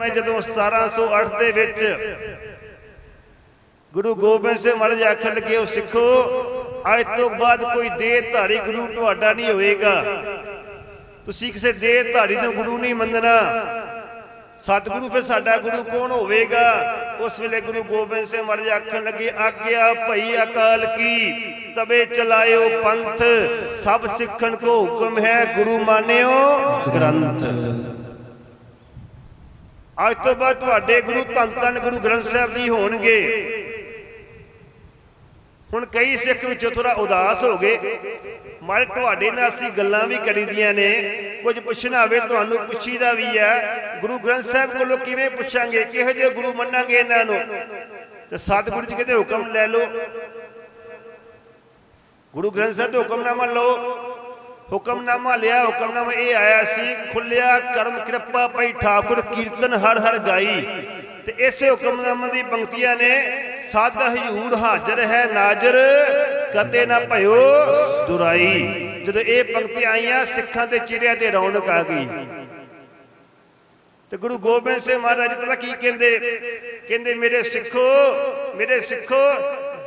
ਮੈਂ ਜਦੋਂ 1708 ਦੇ ਵਿੱਚ ਗੁਰੂ ਗੋਬਿੰਦ ਸਿੰਘ ਮਹਾਰਾਜ ਆਖਣ ਲੱਗੇ, ਉਹ ਸਿੱਖੋ, ਅੱਜ ਤੋਂ ਬਾਅਦ ਕੋਈ ਦੇਹ ਧਾਰੀ ਗੁਰੂ ਤੁਹਾਡਾ ਨਹੀਂ ਹੋਏਗਾ। ਤੁਸੀਂ ਕਿਸੇ ਦੇਹ ਧਾਰੀ ਨੂੰ ਗੁਰੂ ਨਹੀਂ ਮੰਨਣਾ। ਸਤਿਗੁਰੂ ਫਿਰ ਸਾਡਾ ਗੁਰੂ ਕੌਣ ਹੋਵੇਗਾ? ਉਸ ਵੇਲੇ ਗੁਰੂ ਗੋਬਿੰਦ ਸਿੰਘ ਮਹਾਰਾਜ ਆਖਣ ਲੱਗੇ, ਆਗਿਆ ਭਈ ਅਕਾਲ ਕੀ, ਤਵੇ ਚਲਾਇਓ ਪੰਥ, ਸਭ ਸਿੱਖਣ ਕੋ ਹੁਕਮ ਹੈ, ਗੁਰੂ ਮਾਨਿਓ ਗ੍ਰੰਥ। ਅੱਜ ਤੋਂ ਬਾਅਦ ਤੁਹਾਡੇ ਗੁਰੂ ਧੰਨ ਧੰਨ ਗੁਰੂ ਗ੍ਰੰਥ ਸਾਹਿਬ ਜੀ ਹੋਣਗੇ। ਹੁਣ ਕਈ ਸਿੱਖ ਵਿੱਚੋਂ ਥੋੜਾ ਉਦਾਸ ਹੋ ਗਏ। ਮਾਰੇ ਤੁਹਾਡੇ ਨਾਲ ਅਸੀਂ ਗੱਲਾਂ ਵੀ ਕਰੀਦੀਆਂ ਨੇ। ਕੁਝ ਪੁੱਛਣਾ ਹੋਵੇ ਤੁਹਾਨੂੰ ਪੁੱਛੀਦਾ ਵੀ ਹੈ। ਗੁਰੂ ਗ੍ਰੰਥ ਸਾਹਿਬ ਕੋਲੋਂ ਕਿਵੇਂ ਪੁੱਛਾਂਗੇ? ਕਿਹੋ ਜਿਹੇ ਗੁਰੂ ਮੰਨਾਂਗੇ ਇਹਨਾਂ ਨੂੰ? ਤੇ ਸਤਿਗੁਰੂ ਜੀ ਕਿਤੇ ਹੁਕਮ ਲੈ ਲਓ। ਗੁਰੂ ਗ੍ਰੰਥ ਸਾਹਿਬ ਦਾ ਹੁਕਮਨਾਮਾ ਲਓ। ਹੁਕਮਨਾਮਾ ਲਿਆ, ਹੁਕਮਨਾਮਾ ਇਹ ਆਇਆ ਸੀ ਖੁੱਲਿਆ ਕਰਮ ਕਿਰਪਾ ਪਈ ਠਾਕੁਰ, ਕੀਰਤਨ ਹਰ ਹਰ ਗਾਈ। ਤੇ ਇਸੇ ਹੁਕਮਨਾਮੇ ਦੀ ਪੰਕਤੀਆਂ ਨੇ ਸਦ ਹਜੂਰ ਹਾਜ਼ਰ ਹੈ ਨਾਜ਼ਰ, ਕਤੇ ਨਾ ਭਇਓ ਦੁਰਾਈ। ਜਦੋਂ ਇਹ ਪੰਕਤੀਆਂ ਆਈਆਂ, ਸਿੱਖਾਂ ਦੇ ਚਿਹਰਿਆਂ ਤੇ ਰੌਣਕ ਆ ਗਈ। ਤੇ ਗੁਰੂ ਗੋਬਿੰਦ ਸਿੰਘ ਮਹਾਰਾਜ ਪਤਾ ਕੀ ਕਹਿੰਦੇ? ਕਹਿੰਦੇ, ਮੇਰੇ ਸਿੱਖੋ ਮੇਰੇ ਸਿੱਖੋ,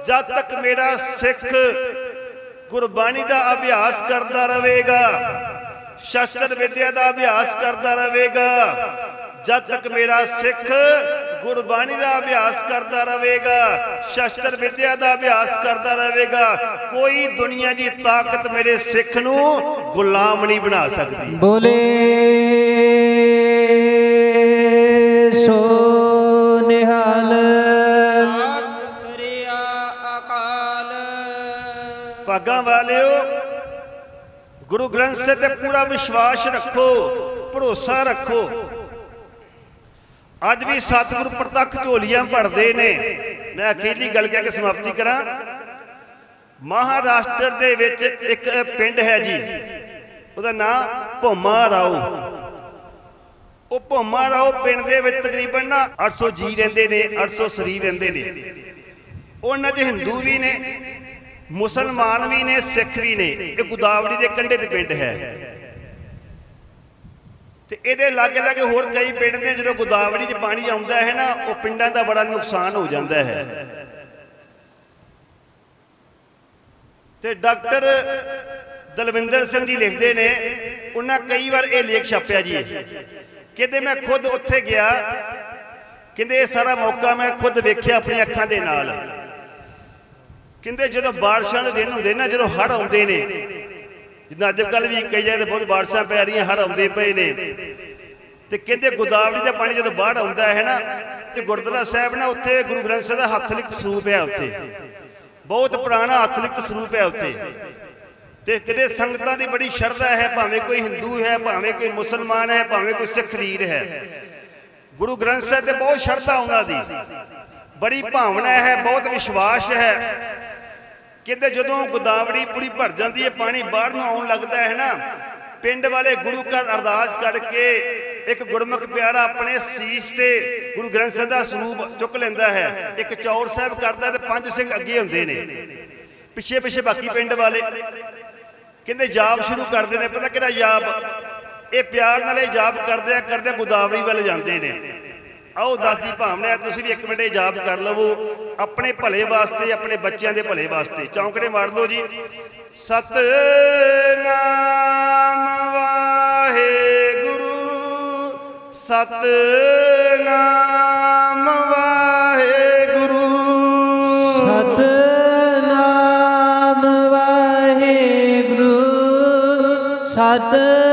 ਜਦ ਤੱਕ ਮੇਰਾ ਸਿੱਖ ਗੁਰਬਾਣੀ ਦਾ ਅਭਿਆਸ ਕਰਦਾ ਰਹੇਗਾ, ਸ਼ਸਤਰ ਵਿਦਿਆ ਦਾ ਅਭਿਆਸ ਕਰਦਾ ਰਹੇਗਾ, ਜਦ ਤੱਕ ਮੇਰਾ ਸਿੱਖ ਗੁਰਬਾਣੀ ਦਾ ਅਭਿਆਸ ਕਰਦਾ ਰਹੇਗਾ, ਸ਼ਸਤਰ ਵਿਦਿਆ ਦਾ ਅਭਿਆਸ ਕਰਦਾ ਰਹੇਗਾ, ਕੋਈ ਦੁਨੀਆ ਦੀ ਤਾਕਤ ਮੇਰੇ ਸਿੱਖ ਨੂੰ ਗੁਲਾਮ ਨਹੀਂ ਬਣਾ ਸਕਦੀ। ਬੋਲੇ। ਭਾਗਾਂ ਵਾਲਿਓ, ਗੁਰੂ ਗ੍ਰੰਥ ਸਾਹਿਬ ਤੇ ਪੂਰਾ ਵਿਸ਼ਵਾਸ ਰੱਖੋ, ਭਰੋਸਾ ਰੱਖੋ। ਅੱਜ ਵੀ ਸਤਿਗੁਰ ਪ੍ਰਤੱਖ ਝੋਲੀਆਂ ਭਰਦੇ ਨੇ। ਮੈਂ ਅਖੀਰਲੀ ਗੱਲ ਕਹਿ ਕੇ ਸਮਾਪਤੀ ਕਰਾਂ। ਮਹਾਰਾਸ਼ਟਰ ਦੇ ਵਿੱਚ ਇੱਕ ਪਿੰਡ ਹੈ ਜੀ, ਉਹਦਾ ਨਾਮ ਭੋਮਾ ਰਾਓ। ਉਹ ਭੋਮਾ ਰਾਓ ਪਿੰਡ ਦੇ ਵਿੱਚ ਤਕਰੀਬਨ ਨਾ 800 ਜੀ ਰਹਿੰਦੇ ਨੇ 800 ਸਰੀਰ ਰਹਿੰਦੇ ਨੇ। ਉਹਨਾਂ 'ਚ ਹਿੰਦੂ ਵੀ ਨੇ। ਮੁਸਲਮਾਨ ਵੀ ਨੇ, ਸਿੱਖ ਵੀ ਨੇ। ਇਹ ਗੋਦਾਵਰੀ ਦੇ ਕੰਢੇ ਤੇ ਪਿੰਡ ਹੈ। ਤੇ ਇਹਦੇ ਲਾਗੇ ਲਾਗੇ ਹੋਰ ਕਈ ਪਿੰਡ ਨੇ, ਜਦੋਂ ਗੋਦਾਵਰੀ 'ਚ ਪਾਣੀ ਆਉਂਦਾ ਹੈ ਨਾ, ਉਹ ਪਿੰਡਾਂ ਦਾ ਬੜਾ ਨੁਕਸਾਨ ਹੋ ਜਾਂਦਾ ਹੈ। ਤੇ ਡਾਕਟਰ ਦਲਵਿੰਦਰ ਸਿੰਘ ਜੀ ਲਿਖਦੇ ਨੇ, ਉਹਨਾਂ ਕਈ ਵਾਰ ਇਹ ਲੇਖ ਛਾਪਿਆ ਜੀ। ਇਹ। ਕਹਿੰਦੇ, ਮੈਂ ਖੁਦ ਉੱਥੇ ਗਿਆ। ਕਹਿੰਦੇ, ਇਹ ਸਾਰਾ ਮੌਕਾ ਮੈਂ ਖੁਦ ਵੇਖਿਆ ਆਪਣੀਆਂ ਅੱਖਾਂ ਦੇ ਨਾਲ। ਕਹਿੰਦੇ ਜਦੋਂ ਬਾਰਿਸ਼ਾਂ ਦੇ ਦਿਨ ਹੁੰਦੇ ਨਾ, ਜਦੋਂ ਹੜ੍ਹ ਆਉਂਦੇ ਨੇ। ਜਿੱਦਾਂ ਅੱਜ ਕੱਲ ਵੀ ਕਈ ਜਗ੍ਹਾ ਤੇ ਬਹੁਤ ਬਾਰਿਸ਼ਾਂ ਪੈ ਰਹੀਆਂ, ਹੜ੍ਹ ਆਉਂਦੇ ਪਏ ਨੇ। ਤੇ ਕਹਿੰਦੇ ਗੋਦਾਵਰੀ ਦਾ ਪਾਣੀ ਜਦੋਂ ਬਾਹਰ ਆਉਂਦਾ ਹੈ ਨਾ, ਤੇ ਗੁਰਦੁਆਰਾ ਸਾਹਿਬ ਨਾ, ਉੱਥੇ ਗੁਰੂ ਗ੍ਰੰਥ ਸਾਹਿਬ ਦਾ ਹੱਥ ਲਿਖਤ ਸਰੂਪ ਹੈ ਉੱਥੇ। ਬਹੁਤ ਪੁਰਾਣਾ ਹੱਥ ਲਿਖਤ ਸਰੂਪ ਹੈ ਉੱਥੇ। ਤੇ ਕਿਤੇ ਸੰਗਤਾਂ ਦੀ ਬੜੀ ਸ਼ਰਧਾ ਹੈ, ਭਾਵੇਂ ਕੋਈ ਹਿੰਦੂ ਹੈ, ਭਾਵੇਂ ਕੋਈ ਮੁਸਲਮਾਨ ਹੈ, ਭਾਵੇਂ ਕੋਈ ਸਿੱਖ ਵੀਰ ਹੈ। ਗੁਰੂ ਗ੍ਰੰਥ ਸਾਹਿਬ ਤੇ ਬਹੁਤ ਸ਼ਰਧਾ ਉਹਨਾਂ ਦੀ। ਬੜੀ ਭਾਵਨਾ ਹੈ, ਬਹੁਤ ਵਿਸ਼ਵਾਸ ਹੈ। ਕਹਿੰਦੇ ਜਦੋਂ ਗੋਦਾਵਰੀ ਪੂਰੀ ਭਰ ਜਾਂਦੀ ਹੈ, ਪਾਣੀ ਬਾਹਰ ਨੂੰ ਆਉਣ ਲੱਗਦਾ ਹੈ ਨਾ, ਪਿੰਡ ਵਾਲੇ ਗੁਰੂ ਘਰ ਅਰਦਾਸ ਕਰਕੇ ਇੱਕ ਗੁਰਮੁਖ ਪਿਆਰਾ ਆਪਣੇ ਸੀਸ ਤੇ ਗੁਰੂ ਗ੍ਰੰਥ ਸਾਹਿਬ ਦਾ ਸਰੂਪ ਚੁੱਕ ਲੈਂਦਾ ਹੈ। ਇੱਕ ਚੌਰ ਸਾਹਿਬ ਕਰਦਾ ਤੇ ਪੰਜ ਸਿੰਘ ਅੱਗੇ ਹੁੰਦੇ ਨੇ। ਪਿੱਛੇ ਪਿੱਛੇ ਬਾਕੀ ਪਿੰਡ ਵਾਲੇ ਕਹਿੰਦੇ ਜਾਪ ਸ਼ੁਰੂ ਕਰਦੇ ਨੇ, ਪਤਾ ਕਿਹੜਾ ਜਾਪ? ਇਹ ਪਿਆਰ ਨਾਲ ਇਹ ਜਾਪ ਕਰਦੇ ਆ, ਕਰਦੇ ਗੋਦਾਵਰੀ ਵੱਲ ਜਾਂਦੇ ਨੇ। ਆਓ ਦੱਸਦੀ ਭਾਵਨਾ ਤੁਸੀਂ ਵੀ ਇੱਕ ਮਿੰਟ ਇਹ ਜਾਪ ਕਰ ਲਵੋ। ਆਪਣੇ ਭਲੇ ਵਾਸਤੇ, ਆਪਣੇ ਬੱਚਿਆਂ ਦੇ ਭਲੇ ਵਾਸਤੇ। ਚੌਂਕੜੇ ਮਾਰ ਲਓ ਜੀ। ਸਤਨਾਮ ਵਾਹਿਗੁਰੂ ਸਤਨਾਮ ਵਾਹਿਗੁਰੂ। ਸਤਨਾਮ ਵਾਹਿਗੁਰੂ ਸਤਨਾਮ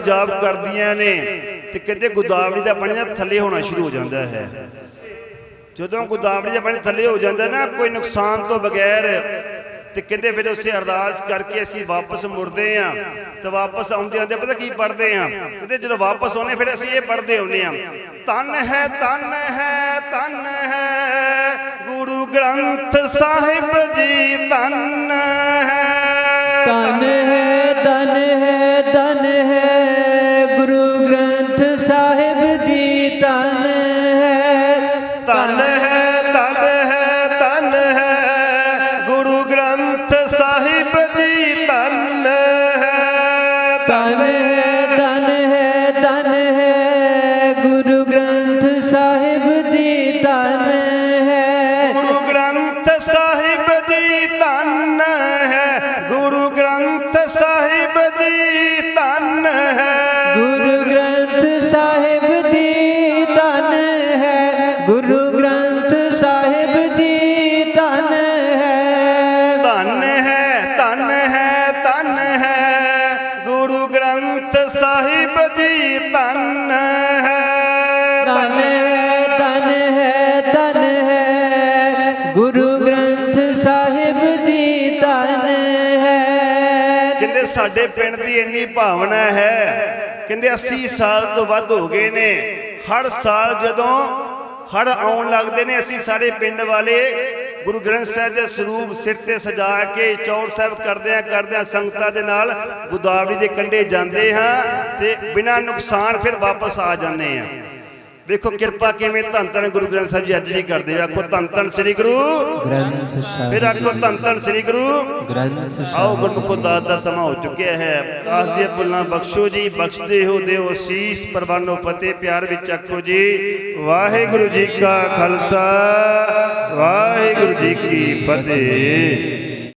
ਸੰਗਤਾਂ ਜਾਪ ਕਰਦੀਆਂ ਨੇ ਤੇ ਕਹਿੰਦੇ ਗੋਦਾਵਰੀ ਦਾ ਪਾਣੀ ਨਾ ਥੱਲੇ ਹੋਣਾ ਸ਼ੁਰੂ ਹੋ ਜਾਂਦਾ ਹੈ। ਜਦੋਂ ਗੋਦਾਵਰੀ ਦਾ ਪਾਣੀ ਥੱਲੇ ਹੋ ਜਾਂਦਾ ਨਾ, ਕੋਈ ਨੁਕਸਾਨ ਤੋਂ ਬਗੈਰ ਤੇ ਕਹਿੰਦੇ ਫਿਰ ਉਸੇ ਅਰਦਾਸ ਕਰਕੇ ਅਸੀਂ ਵਾਪਸ ਮੁੜਦੇ ਆਂ ਤੇ ਵਾਪਸ ਆਉਂਦੇ ਆਉਂਦੇ ਪਤਾ ਕੀ ਪੜਦੇ ਆਂ ਕਹਿੰਦੇ ਜਦੋਂ ਵਾਪਸ ਆਉਨੇ ਫਿਰ ਅਸੀਂ ਇਹ ਪੜਦੇ ਹੁੰਨੇ ਆਂ ਤਨ ਹੈ ਤਨ ਹੈ ਤਨ ਹੈ, ਗੁਰੂ ਗ੍ਰੰਥ ਸਾਹਿਬ ਜੀ ਤਨ ਤਨ ਤਨ ਸਾਡੇ ਪਿੰਡ ਦੀ ਇੰਨੀ ਭਾਵਨਾ ਹੈ ਕਹਿੰਦੇ 80 ਸਾਲ ਤੋਂ ਵੱਧ ਹੋ ਗਏ ਨੇ। ਹਰ ਸਾਲ ਜਦੋਂ ਹੜ ਆਉਣ ਲੱਗਦੇ ਨੇ, ਅਸੀਂ ਸਾਰੇ ਪਿੰਡ ਵਾਲੇ ਗੁਰੂ ਗ੍ਰੰਥ ਸਾਹਿਬ ਦੇ ਸਰੂਪ ਸਿਰ ਤੇ ਸਜਾ ਕੇ ਚੌਰ ਸਾਹਿਬ ਕਰਦੇ ਆ ਕਰਦੇ ਆ ਸੰਗਤਾਂ ਦੇ ਨਾਲ ਗੋਦਾਵਰੀ ਦੇ ਕੰਢੇ ਜਾਂਦੇ ਹਾਂ ਤੇ ਬਿਨਾਂ ਨੁਕਸਾਨ ਫਿਰ ਵਾਪਸ ਆ ਜਾਂਦੇ ਆ ਵੇਖੋ ਕਿਰਪਾ ਕਿਵੇਂ ਧੰਨ ਧੰਨ ਗੁਰੂ ਗ੍ਰੰਥ ਸਾਹਿਬ ਜੀ ਅੱਜ ਵੀ ਕਰਦੇ ਆ। ਆਖੋ ਧੰਨ ਧੰਨ ਸ੍ਰੀ ਗੁਰੂ। ਗ੍ਰੰਥ ਫਿਰ ਆਖੋ ਧੰਨ ਧੰਨ ਸ੍ਰੀ ਗੁਰੂ। ਗ੍ਰੰਥ ਆਓ ਗੁਰਮੁਖੋ ਦਾਤ ਦਾ ਸਮਾਂ ਹੋ ਚੁੱਕਿਆ ਹੈ। ਆਸ ਦੀਆਂ ਭੁੱਲਾਂ ਬਖਸ਼ੋ ਜੀ ਬਖਸ਼ਦੇ ਹੋ ਦਿਓ ਅਸੀਸ। ਪਰਵਾਨੋ ਫਤਿਹ ਪਿਆਰ ਵਿੱਚ ਆਖੋ ਜੀ। ਵਾਹਿਗੁਰੂ ਜੀ ਕਾ ਖਾਲਸਾ ਵਾਹਿਗੁਰੂ ਜੀ ਕੀ ਫਤਿਹ।